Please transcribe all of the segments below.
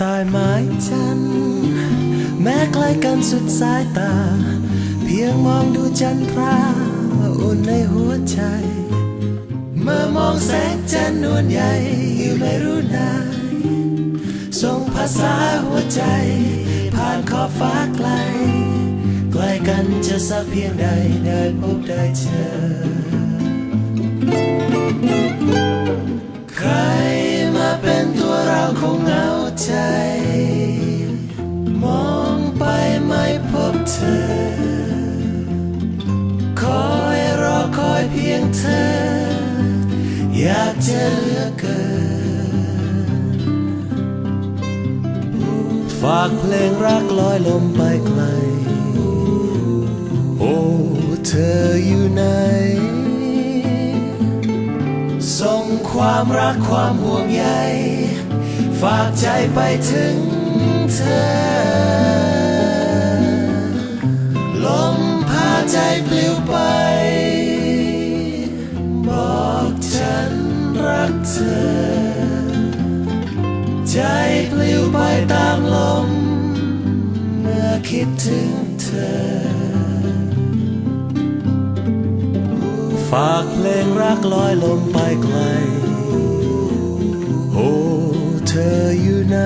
จันทร์แม้ไกล้กันสุดสายตา เพียงมองดูจันทราอุ่นในหัวใจ เมื่อมองแสงจันนวลใหญ่อยู่ไม่รู้นานส่งภาษาหัวใจ ผ่านขอบฟ้าไกล ใกล้กันจะสักเพียงใดได้พบได้เจอ เธอ คอยรอคอยเพียงเธอ อยากจะเหลือเกิน ฝากเพลงรักลอยลมไปไกล โอ้เธออยู่ไหน ส่งความรักความห่วงใย ฝากใจไปถึงเธอ ใจปลิวไป บอกฉันรักเธอ ใจปลิวไปตามลม เมื่อคิดถึงเธอ ฝากเพลงรักลอยลมไปไกล โอ้เธออยู่ไหน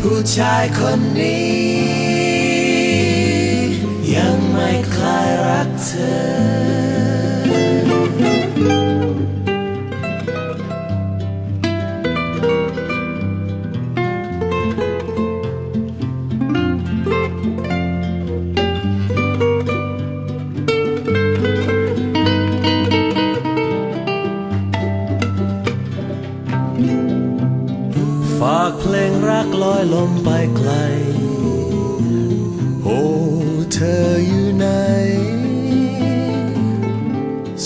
ผู้ชายคนนี้ เพลงรักลอยลมไปไกล โอ้เธออยู่ไหน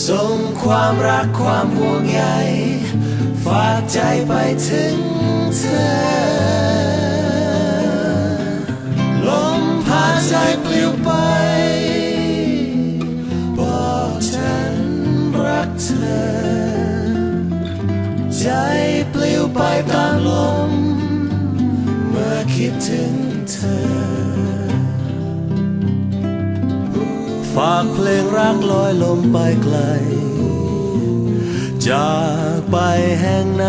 ส่งความรักความห่วงใยฝากใจไปถึงเธอ ลมพาใจปลิวไป บอกฉันรักเธอ ใจปลิวไปตามลมื่อคิดถึงเธอ ฝากเพลงรักลอยลมไปไกล จากไปแห่งไหน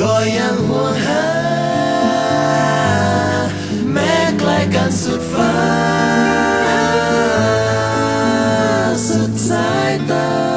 ก็ยังห่วงหา แม้ไกลกันสุดฟ้า สุดสายตา